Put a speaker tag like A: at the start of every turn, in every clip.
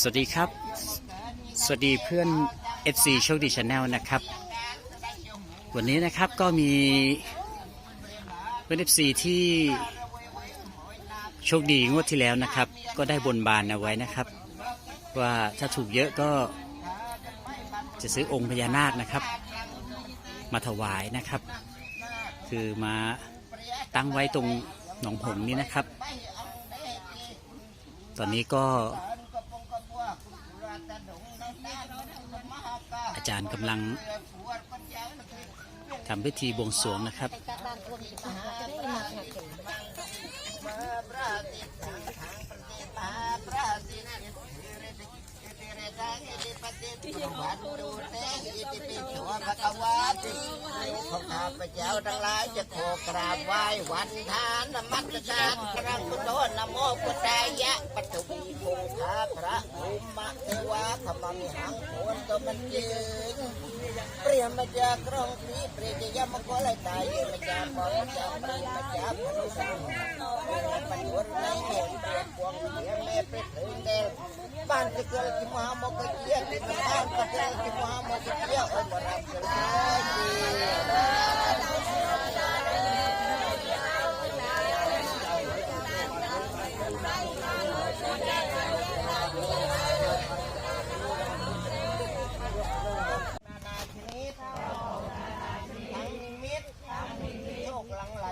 A: สวัสดีครับ สวัสดีเพื่อน FC โชคดีชาแนลนะครับ วันนี้นะครับก็มีเพื่อน FC ที่โชคดีงวดที่แล้วนะครับ ก็ได้บนบานเอาไว้นะครับ ว่าถ้าถูกเยอะก็จะซื้อองค์พญานาคนะครับ มาถวายนะครับ คือมาตั้งไว้ตรงหนองหงส์นี้นะครับ ตอนนี้ก็ อาจารย์กำลังทำพิธีบวงสรวงนะครับ
B: ของข้าพเจ้าทั้งหลายจะขอกราบไหว้วันทานนมัสการพระพุทธนโมพุทธายะปัตวีคงคาพระภูมิเทวาขมังหังโมันยืนเปรียมมาจากกรองสีเปรียจะยามก็เลยตายมาจากปองจากปรีมาจากมนุษย์ปัญญนในเหตุเปรียบพวงเสียแม่เปรียบถึงเดลบ้านที่เกิดที่มหามกเกียรติบ้านที่เกิดที่มหามกเกียรติอบรับกันเลย นานาชนิดทั้งนิมิตโชคหลังไหล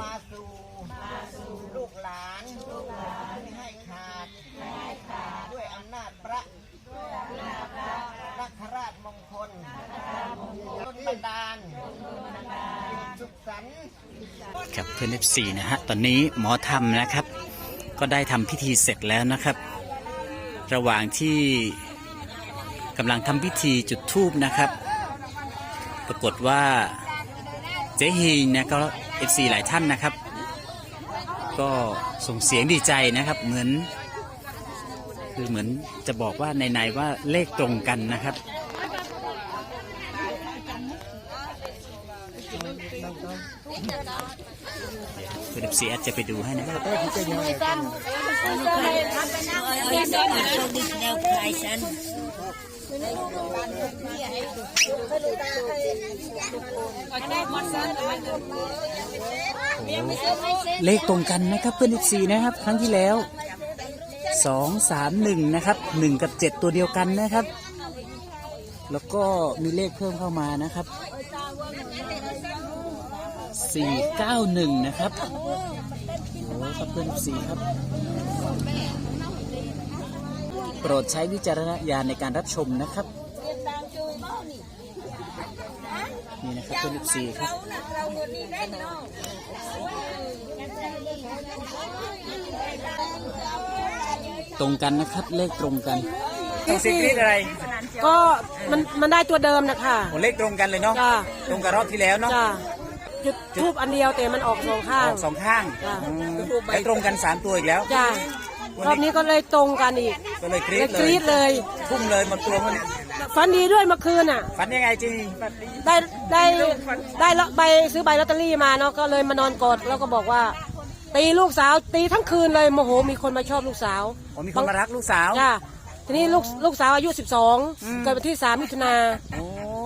B: มาสู่ลูกหลานไม่ให้ขาด ด้วยอำนาจพระนักราชมง คนบันดาลสุขสันต์
A: ครับเพื่อน F4 นะฮะตอนนี้หมอธรรมนะครับ ก็ได้ทำพิธีเสร็จแล้วนะครับ ระหว่างที่กำลังทำพิธีจุดธูปนะครับ ปรากฏว่าเจ๊ฮิงนะก็ F4 หลายท่านนะครับ ก็ส่งเสียงดีใจนะครับเหมือนคือเหมือนจะบอกว่าในๆว่าเลขตรงกันนะครับ เพื่อน F4 อาจจะไปดูให้นะครับเลขตรงกันนะครับเพื่อนอีกสีนะครับ ครั้งที่แล้วสองสามหนึ่งนะครับหนึ่งกับเจ็ดตัวเดียวกันนะครับ แล้วก็มีเลขเพิ่มเข้ามานะครับ สี่เก้าหนึ่งนะครับ โอ้ครับเพื่อนอีกสี่ครับ โปรดใช้วิจารณญาณในการรับชมนะครับ นี่นะครับเพื่อนอีกสี่ครับตรงกันนะครับเลขตรงกันต้องสิกรีดอะไร
C: ก็มันมันได้ตัวเดิมนะคะ
A: โอ้เลขตรงกันเลยเนาะ
C: จ้า
A: ตรงกับรอบที่แล้วเนาะ
C: จ้า จุดทูบอันเดียวแต่มันออกสองข้า
A: องอกสองข้าง
C: จ้ะ
A: อืมและตรงกันสามตัวอีกแล้ว
C: จ้ารอบนี้ก็เลยตรงกันอีก
A: ก็เลยกรี
C: เล
A: ด
C: ย
A: เล
C: กรี
A: ย
C: ดเลย
A: ทุ่มเลยหมดตัวมันย
C: ฝันดีด้วยเมื่อคืนอะ
A: ฝันยังไงจริง
C: ได้ได้ได้ละใบซื้อใบลอตเตอรี่มาเนาะก็เลยมานอนกอดแล้วก็บอกว่า ตีลูกสาวตีทั้งคืนเลยโมโหมีคนมาชอบลูกสาว
A: ผมมีคนมารักลูกสาว
C: จ้าทีนี้ลูกลูกสาวอายุ
A: อืม
C: 12 เกิดวันที่ 3 มิถุนา
A: โอ้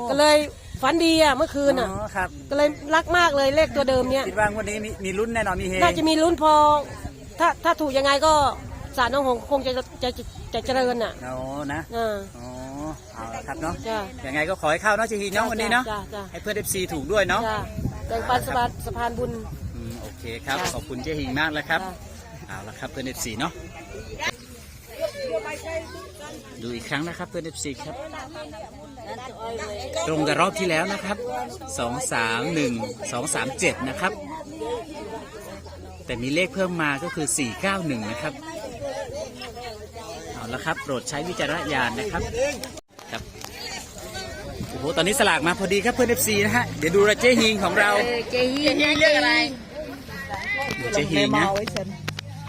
C: ก็เลย ฝันดีอะเมื่อคืนอะ
A: อ๋อครับ
C: ก็เลยรักมากเลยเลขตัวเดิมเนี้ย
A: คิดว่างวันนี้มีมีลุ้นแน่นอนมีเฮ
C: น่าจะมีลุ้นพอ ถ้าถ้าถูกยังไงก็สารน้องหงส์คงจะจะจะจะเจริญอะ
A: โอ้นะ
C: อ่า
A: อ๋อเอาละครับเนาะ
C: จ้า
A: ยังไงก็ขอให้เข้าเนาะจีฮีเนาะวันนี้เนาะ
C: จ้าจ้า
A: ให้เพื่อนเอฟซีถูกด้วยเนาะ
C: จ้าแบ่งปันสะพานสะพานบุญ
A: อืมโอเคครับ
C: จ้ะ
A: ขอบคุณเจ๊ฮิงมากเลยครับ
C: จ้ะ
A: เอาละครับเพื่อนเอฟซีเนาะ ดูอีกครั้งนะครับเพื่อนเอฟซีครับ ตรงกับรอบที่แล้วนะครับสองสามหนึ่งสองสามเจ็ดนะครับ แต่มีเลขเพิ่มมาก็คือสี่เก้าหนึ่งนะครับ เอาละครับโปรดใช้วิจารณญาณนะครับครับโอ้โหตอนนี้สลากมาพอดีครับเพื่อนเอฟซีนะฮะเดี๋ยวดูระเจฮิงของเรา
D: เจฮีเรื่องอะไร
A: เจฮีนะ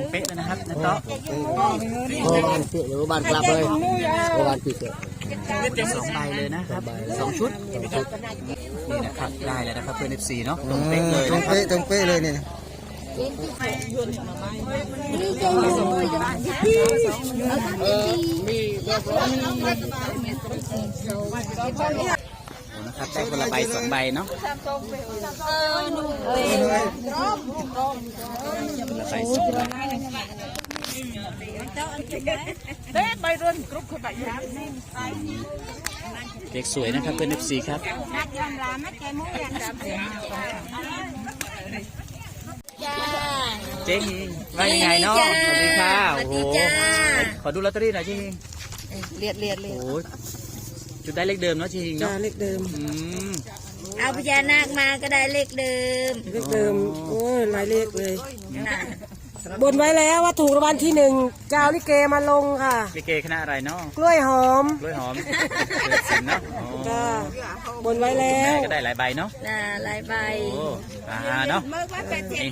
A: งเป๊ะเลยนะครับนะโต๊ะ
B: โอ้บานเปียหรือบ้านกลับเลยโอ้บานปีเปีย
A: สองใบเลยนะครับสองชุดนี่นะครับได้แล้วนะครับเพื่อนเอฟซีเนาะตรงเป๊ะเลย
B: ตรง
A: นะครับ
B: เป๊ะตรงเป๊ะเลยเนี่ย
A: โอ้ นะครับ ได้คนละใบสองใบเนาะคนละใบสองใบเด็กสวยนะครับเพื่อนเอฟซีครับเจ๊ฮิงว่ายังไงเนาะสวัสดีค่ะโอ้โหขอดูลอตเตอรี่หน่อยเจ๊ฮิง
D: เลียดเลียดเลีย
A: โอ้
D: ด
A: โห จุดได้เลขเดิมเนาะเจ๊ฮิง
C: จ้า
A: เนาะ
C: เลขเดิม
A: อืม
D: เอาพญานาคมาก็ได้เลขเดิม
C: เลขเดิม โอ้ยหลายเลขเลย
D: น่ะ
C: บนไว้แล้วว่าถูกรางวัลที่หนึ่งเจ้าลิเกมาลงค่ะ
A: ลิเกคณะอะไรเนาะ
C: กล้วยหอม
A: กล้วยหอมเกิดสินเนาะโอ้
C: จ้าบนไว้แล้
A: แม่
C: ว
A: ก็ได้หลายใบเนาะ
D: น่ะหลายใบ
A: โอ้อ่าเนาะ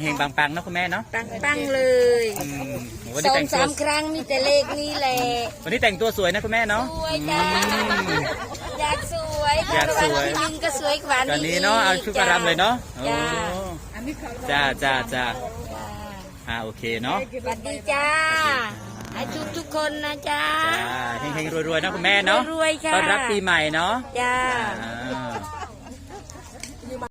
A: เฮงๆปังๆเนาะคุณแม่เนาะ
D: ปังปังๆเลย
A: อืมวัน
D: ส
A: นี้
D: อง
A: แต่งตั
D: สาวมครั้งมีแต่เลขนี้แหละ
A: วันนี้แต่งตัวสวยนะคุณแม่เนาะ
D: สวยจ้าอยากสวย
A: อยากสวย
D: รางวัลที่หนึ่งก็สวยกว่า
A: ตอน
D: นี้
A: นี้เนาะเอาชุดประรำเลยเนาะโอ้
D: จ้า
A: จ้าจ้าจ้า
D: จ้า
A: อ่าโอเคเนาะ
D: สวัสดีจ้าให้ทุกทุกๆคนนะจ้า
A: จ้าเฮงๆรวยๆนะคุณแม่เนาะ
D: รวยๆค่ะ
A: ต้อนรับปีใหม่เนาะ
D: จ้า
A: อ่า